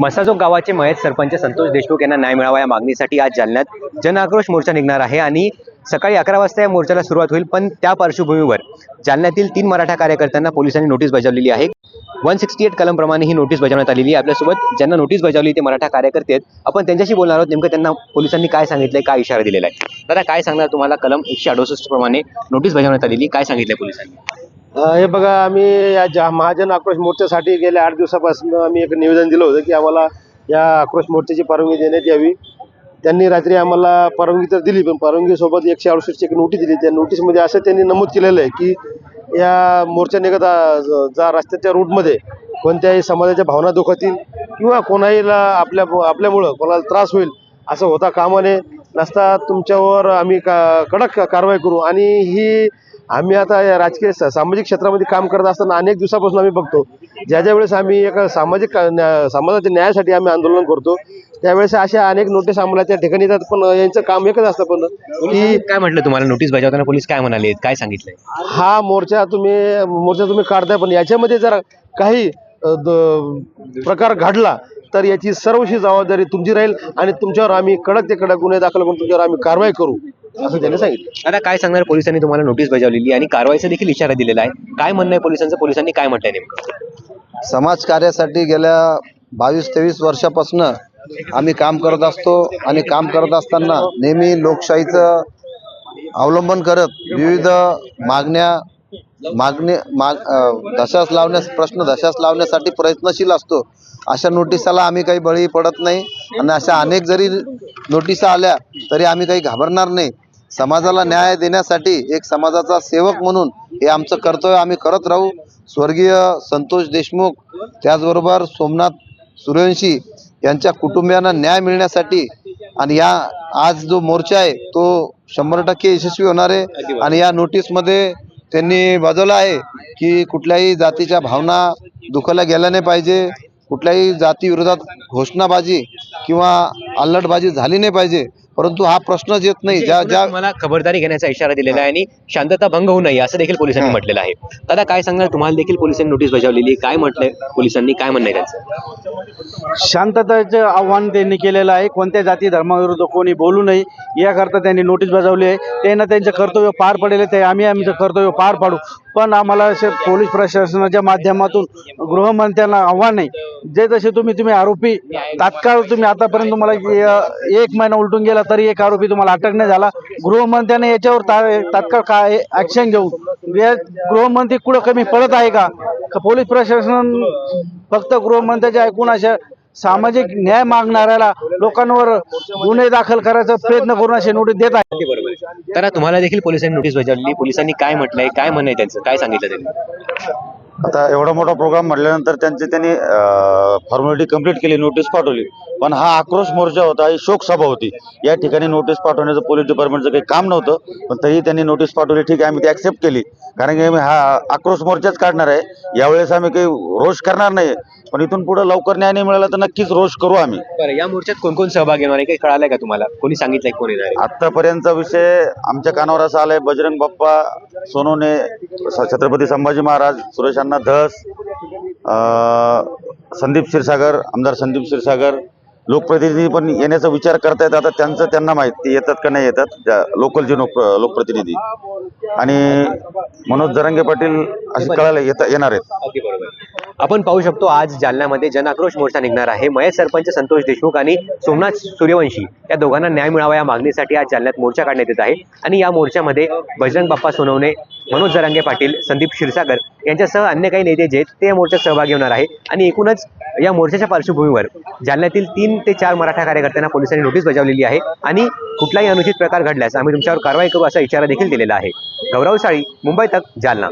मसाजोग गावाचे मयत सरपंच संतोष देशमुख यांना न्याय मिळावा या मागणीसाठी आज जालन्यात जन आक्रोश मोर्चा निघणार आहे आणि सकाळी अकरा वाजता या मोर्चाला सुरुवात होईल पण त्या पार्श्वभूमीवर जालन्यातील तीन मराठा कार्यकर्त्यांना पोलिसांनी नोटीस बजावलेली आहे. वन सिक्स्टी एट कलमप्रमाणे ही नोटीस बजावण्यात आलेली आहे. आपल्यासोबत ज्यांना नोटीस बजावली ते मराठा कार्यकर्ते आहेत आपण त्यांच्याशी बोलणार आहोत. नेमकं त्यांना पोलिसांनी काय सांगितलंय काय इशारा दिलेला आहे? दादा काय सांगणार तुम्हाला? कलम एकशे अडुसष्ट प्रमाणे नोटीस बजावण्यात आलेली काय सांगितलंय पोलिसांनी? हे बघा आम्ही या जा महाजन आक्रोश मोर्चासाठी गेल्या आठ दिवसापासून आम्ही एक निवेदन दिलं होतं की आम्हाला या आक्रोश मोर्चाची परवानगी देण्यात यावी. त्यांनी रात्री आम्हाला परवानगी तर दिली पण परवानगीसोबत एकशे अडुसष्टची एक नोटीस दिली. त्या नोटीसमध्ये असं त्यांनी नमूद केलेलं आहे की या मोर्चा निघत जा रस्त्याच्या रूटमध्ये कोणत्याही समाजाच्या भावना दुखतील किंवा कोणाहीला आपल्या आपल्यामुळं कोणाला त्रास होईल असं होता कामा नये. नसता तुमच्यावर आम्ही का कडक कारवाई करू. आणि ही आम्ही आता या राजकीय सामाजिक क्षेत्रामध्ये काम करत असताना अनेक दिवसापासून आम्ही बघतो ज्या ज्या वेळेस आम्ही एका सामाजिक समाजाच्या न्यायासाठी आम्ही आंदोलन करतो त्यावेळेस अशा अनेक नोटीस आम्हाला त्या ठिकाणी येतात पण यांचं काम एकच असतं पण की काय म्हटलं तुम्हाला? नोटीस बजावताना पोलीस काय म्हणाले? काय सांगितलंय? हा मोर्चा तुम्ही मोर्चा तुम्ही काढताय पण याच्यामध्ये जर काही प्रकार घडला तर याची सर्वशी जबाबदारी तुमची राहील आणि तुमच्यावर आम्ही कडक ते कडक गुन्हे दाखल करून तुमच्यावर आम्ही कारवाई करू. असं त्यांनी सांगितलं. आता काय सांगणार? पोलिसांनी तुम्हाला नोटीस बजावलेली आणि कारवाईचा देखील इशारा दिलेला आहे. काय म्हणणं आहे पोलिसांचं? पोलिसांनी काय म्हटलंय नेमकं? समाज कार्यासाठी गेल्या बावीस तेवीस वर्षापासून आम्ही काम करत असतो आणि काम करत असताना नेहमी लोकशाहीचं अवलंबन करत विविध मागण्या मागणे माग अ, धशास लावण्यास प्रश्न धशास लावण्यासाठी प्रयत्नशील असतो. अशा नोटिसाला आम्ही काही बळी पडत नाही आणि अशा अनेक जरी नोटिसा आल्या तरी आम्ही काही घाबरणार नाही. समाजाला न्याय देण्यासाठी एक समाजाचा सेवक म्हणून हे आमचं कर्तव्य आम्ही करत राहू. स्वर्गीय संतोष देशमुख त्याचबरोबर सोमनाथ सूर्यवंशी यांच्या कुटुंबियांना न्याय मिळण्यासाठी आणि या आज जो मोर्चा आहे तो शंभर टक्के यशस्वी होणार आहे. आणि या नोटीसमध्ये त्यांनी बजावलं आहे की कुठल्याही जातीच्या भावना दुखायला गेल्या नाही पाहिजे. कुठल्याही जातीविरोधात घोषणाबाजी किंवा अल्लटबाजी झाली नाही पाहिजे. परंतु हा प्रश्नच येत नाही. ज्या ज्या तुम्हाला खबरदारी घेण्याचा इशारा दिलेला आहे आणि शांतता भंग होऊ नये असं देखील पोलिसांनी म्हटलेलं आहे. दादा काय सांगणार तुम्हाला देखील पोलिसांनी नोटीस बजावलेली आहे. काय म्हटलंय? पोलिसांनी काय म्हणणं आहे त्यांचं? शांततेचं आव्हान त्यांनी केलेलं आहे. कोणत्या जाती धर्माविरुद्ध कोणी बोलू नये याकरता त्यांनी नोटीस बजावली आहे. त्यांना त्यांचं कर्तव्य पार पडेल ते आम्ही आमचं कर्तव्य पार पाडू. पण आम्हाला असे पोलीस प्रशासनाच्या माध्यमातून गृहमंत्र्यांना आव्हान आहे. जे तसे तुम्ही तुम्ही आरोपी तात्काळ तुम्ही आतापर्यंत तुम्हाला एक महिना उलटून गेला तरी एक आरोपी तुम्हाला अटक नाही झाला. गृहमंत्र्याने याच्यावर ता- तात्काळ काय ॲक्शन घेऊन या गृहमंत्री कुठं कमी पडत आहे का का? पोलीस प्रशासन फक्त गृहमंत्र्याचे ऐकून अशा सामाजिक न्याय मागणाऱ्याला लोकांवर गुन्हे दाखल करायचा प्रयत्न करून असे नोटीस देत आहे बरोबर तर तुम्हाला देखील पोलिसांनी नोटीस बजावली. पोलिसांनी काय म्हटलंय काय म्हणणं आहे त्यांचं? काय सांगितलं त्यांनी? आता एवढा मोठा प्रोग्राम म्हटल्यानंतर त्यांची त्यांनी फॉर्मॅलिटी कंप्लीट केली नोटीस पाठवली. पण हा आक्रोश मोर्चा होता ही शोक सभा होती. या ठिकाणी नोटीस पाठवण्याचं पोलीस डिपार्टमेंटचं काही काम नव्हतं पण तरी त्यांनी नोटीस पाठवली ठीक आहे आम्ही ती ॲक्सेप्ट केली. कारण की आम्ही हा आक्रोश मोर्चाच काढणार आहे. यावेळेस आम्ही काही रोष करणार नाही पण इथून पुढे लवकर न्याय नाही मिळाला तर नक्कीच रोष करू आम्ही. बरं या मोर्चात कोण कोण सहभागी होणार आहे? काही कळालंय का तुम्हाला? कोणी सांगितलंय कोण आहे? आतापर्यंतचा विषय आमच्या कानावर असा आलाय बजरंग बाप्पा सोनूने छत्रपती संभाजी महाराज सुरेश अण्णा धस संदीप क्षीरसागर आमदार संदीप क्षीरसागर लोकप्रतिनिधी पण येण्याचा विचार करतायत. आता त्यांचं त्यांना माहिती येतात का नाही येतात ज्या लोकल जे लोक लोकप्रतिनिधी. आणि मनोज जरंगे पाटील असे कळायला येता येणार आहेत. आपण पाहू शकतो आज जालन्यामध्ये जनआक्रोश मोर्चा निघणार आहे. मयत सरपंच संतोष देशमुख आणि सोमनाथ सूर्यवंशी या दोघांना न्याय मिळावा या मागणीसाठी आज जालन्यात मोर्चा काढण्यात येत आहे. आणि या मोर्चामध्ये बजरंग बाप्पा सोनवणे मनोज जरांगे पाटील संदीप क्षीरसागर यांच्यासह अन्य काही नेते जे आहेत ते या मोर्चात सहभागी होणार आहे. आणि एकूणच या मोर्चाच्या पार्श्वभूमीवर जालन्यातील तीन ते चार मराठा कार्यकर्त्यांना पोलिसांनी नोटीस बजावलेली आहे. आणि कुठलाही अनुचित प्रकार घडल्यास आम्ही तुमच्यावर कारवाई करू असा इशारा देखील दिलेला आहे. गौरव साळी मुंबई तक जालना.